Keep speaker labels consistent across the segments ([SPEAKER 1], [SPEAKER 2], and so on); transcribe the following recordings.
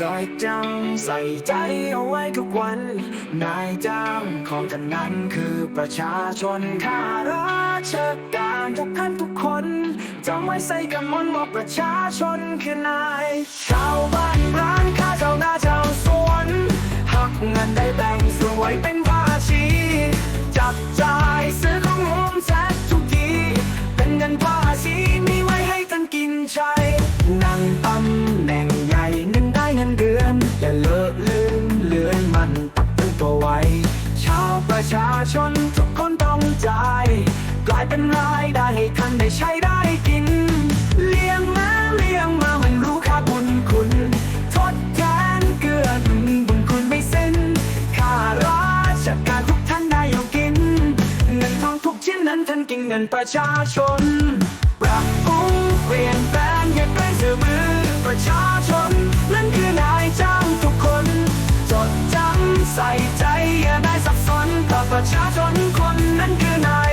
[SPEAKER 1] จอยจังใส่ใจเอาไว้ทุกวัน นายจ้างของท่านนั้นคือประชาชนข้าราชการทุกท่านทุกคนจำไว้ใส่กันมนว่าประชาชนคือนายชาวบ้านร้านค้าชาวนาชาวสวนหักเงินได้แบ่งส่วนไว้เป็นภาษีจับจ่าย ดือนอย่าเลอะลืมเลือนมันปักตั้งตัวไว้ ชาวประชาชนทุกคนต้องจ่ายกลายเป็นรายได้ให้ท่านได้ใช้ได้กิน เลี้ยงมาเลี้ยงมามันรู้ค่าบุญคุณ ทดแทนเกื้อหนุนบุญคุณไม่สิ้นข้าราชการทุกท่านได้อยู่กิน เงินทองทุกชิ้นนั้นท่านกินเงินประชาชนรับ ใส่ใจอย่าได้สับสนกับประชาชนคนนั้นคือนาย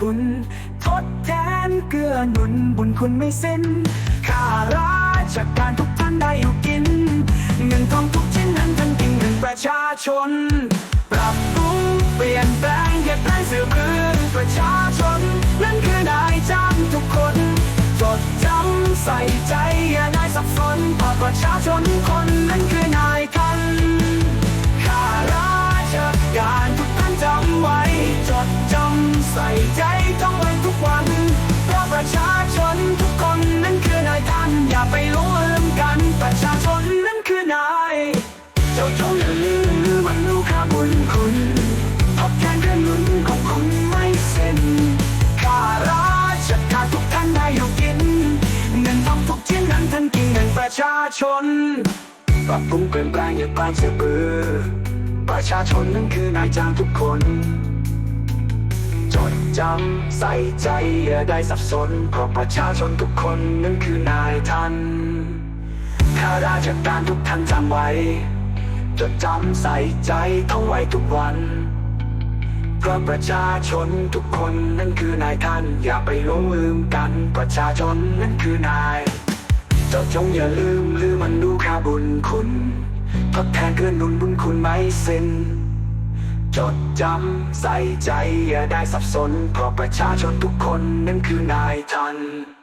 [SPEAKER 1] คุณ ทดแทนเกื้อหนุนบุญคุณไม่สิ้นข้าราชการทุกท่านได้อยู่กิน เงินทองทุกชิ้นนั้นท่านกินเงินประชาชน ปรับปรุงเปลี่ยนแปลงเหตุการณ์สื่อมือประชาชน นั่นคือนายจ้างทุกคน จดจำใส่ใจอย่าได้สับสนเพราะประชาชนคนนั้นคือนาย ใส่ใจต้องไว้ทุกวันเพราะประชาชนทุกคนนั้นคือนายท่านอย่าไปหลงลืมกัน ประชาชนนั้นคือนาย เจ้าจงอย่าลืมวันรู้ค่าบุญคุณทดแทนเรื่องหนุนของคุณไม่เส้นข้าราชการทุกท่านได้อยู่กินเงินทองทุกชิ้นนั้นท่านกินเงินประชาชนปรับปรุงเปลี่ยนแปลงอย่าปานเสือเบือประชาชนนั้นคือนายจ้างทุกคน จำใส่ใจอย่าได้สับสนเพราะประชาชนทุกคนนั้นคือนายท่านข้าราชการทุกท่านจำไว้จดจำใส่ใจท่องไว้ทุกวันเพราะประชาชนทุกคนนั้นคือนายท่านอย่าไปหลงลืมกัน ประชาชนนั้นคือนายเจ้าจงอย่าลืมลืมมันดูค่าบุญคุณทดแทนเกื้อหนุนบุญคุณไม่สิ้น จดจำใส่ใจอย่าได้สับสน เพราะประชาชนทุกคนนั้นคือนายท่าน